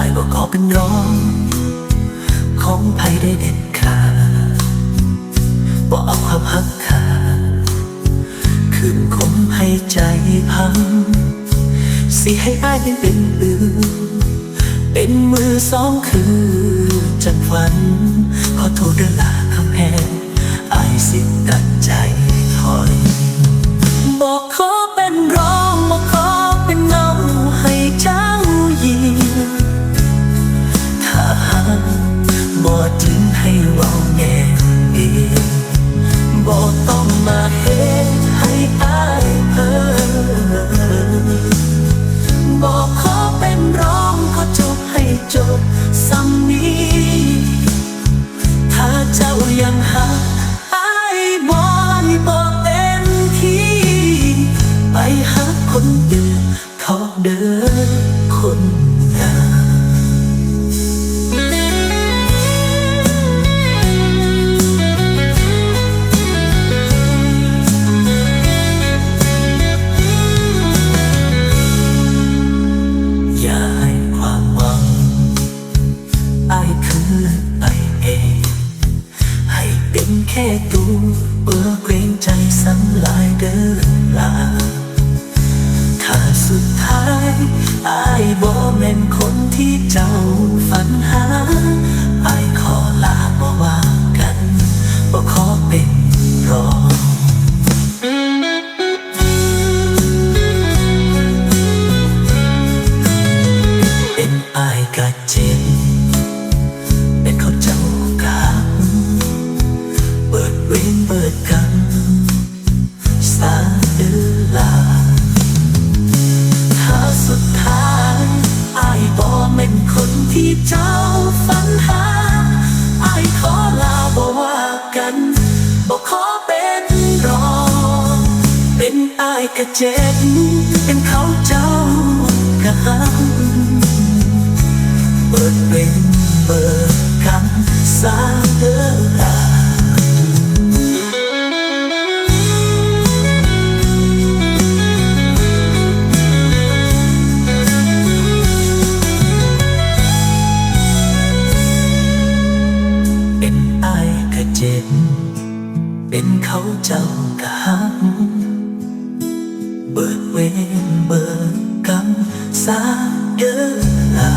ายก็ขอเป็นร้อง ของไผได้เด็ดขาดบอกเอาความหักขาดคืนคมให้ใจพัง สิให้อายเป็นอื่นเป็นมือสองคือจังฝันขอโทษเรื่อลา จบซ้ำนี้ ถ้าเจ้ายังหาไอ้บอยบอกเต็มที่ ไปหาคน เป็นแค่ตัวเปื้อเกรงใจสังหลายเดินลา ที่เจ้าฝันหาไอ้ขอลาบ่ว่ากันบอกขอเป็นรองเป็นอายกะเจ็บ เจ็บ เป็นเขาเจ้ากะหักเบิดเวรเบิดกรรมสาเดอลา